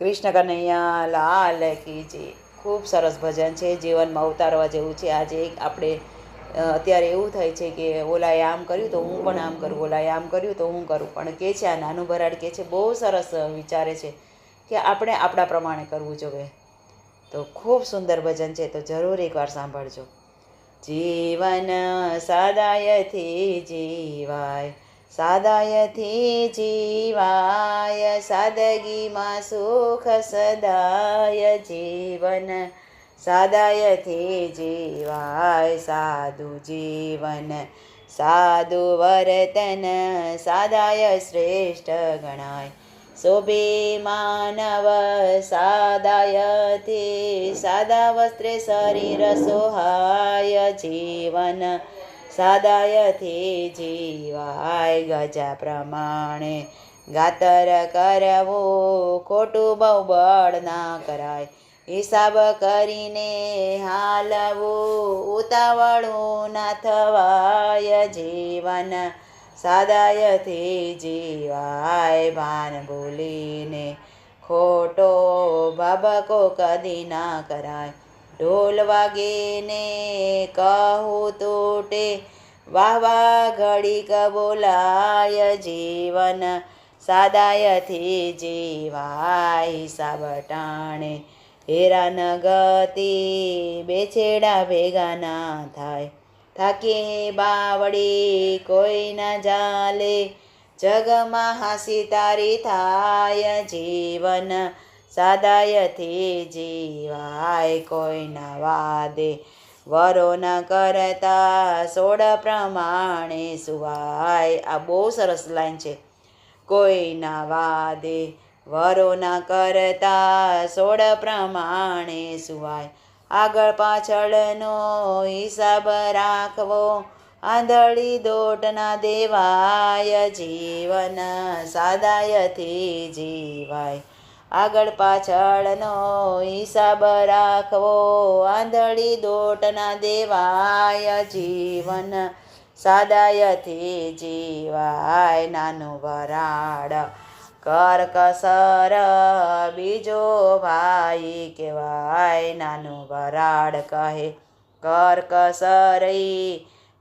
કૃષ્ણ કનૈયા, લાલ કી જય ખૂબ સરસ ભજન છે, જીવનમાં ઉતારવા જેવું છે. આજે આપણે અત્યારે એવું થાય છે કે ઓલાએ આમ કર્યું તો હું પણ આમ કરું, ઓલાએ આમ કર્યું તો હું કરું. પણ કે છે આ નાનું ભરાડ કે છે, બહુ સરસ વિચારે છે કે આપણે આપણા પ્રમાણે કરવું જોઈએ તો ખૂબ સુંદર ભજન છે, તો જરૂર એકવાર સાંભળજો. જીવન સાદાયથી જીવાય. સાદાયથી જીવાય સાદગીમાં સુખ સદાય જીવન સાદાયથી જીવાય સાદુ જીવન સાદુ વર્તન સાદાય શ્રેષ્ઠ ગણાય શોભે માનવ સાદાયથી સાદા વસ્ત્રે શરીર સોહાય જીવન સાદાયથી જીવાય ગજા પ્રમાણે ગાતર કરવું ખોટું બહુ બળ ના કરાય હિસાબ કરીને હાલવું ઉતાવળું ના થવાય જીવન સાદાયથી જીવાય ભાન ભૂલીને ખોટો બાબકો કદી ના કરાય ઢોલ વાગીને કહું તોટે, વાહ ઘડીક બોલાય જીવન, સાદાયથી જીવાય સાબટાણે ટાણે. હેરાન ગતિ બેછેડા ભેગા ના થાય, થાકી બાવડી કોઈ ના જાલે. જગમાં હાસી તારી થાય, જીવન સાદાયથી જીવાય કોઈ નવાદે વાદે. વરો ન કરતા સોડ પ્રમાણે સુવાય. આ બહુ સરસ લાઈન છે. કોઈના વાદે વરો ન કરતા સોડ પ્રમાણે સુવાય. આગળ પાછળનો હિસાબ રાખવો. આંધળી દોટ ના દેવાય. જીવન સાદાયથી જીવાય. આગળ પાછળનો હિસાબ રાખવો. આંધળી દોટના દેવાય જીવન, સાદાયથી જીવાય નાનું વરાડ કર કસર બીજો ભાઈ કહેવાય નાનું વરાડ કહે. કર કસર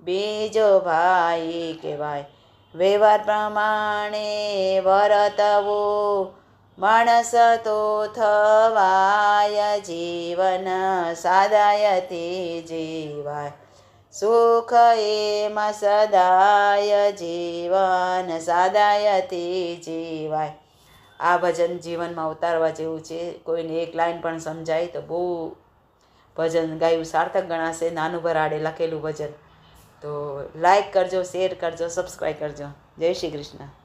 બીજો ભાઈ કહેવાય. વ્યવહાર પ્રમાણે વર્તવું માણસ તો થવાય જીવન સાદાયથી જીવાય. સુખ એમાં સદાય જીવન સાદાયથી જીવાય. આ ભજન જીવનમાં ઉતારવા જેવું છે. કોઈને એક લાઈન પણ સમજાય તો બહુ ભજન ગાયું સાર્થક ગણાશે. નાનું ભરાડે લખેલું ભજન. તો લાઈક કરજો શેર કરજો સબસ્ક્રાઈબ કરજો. જય શ્રી કૃષ્ણ.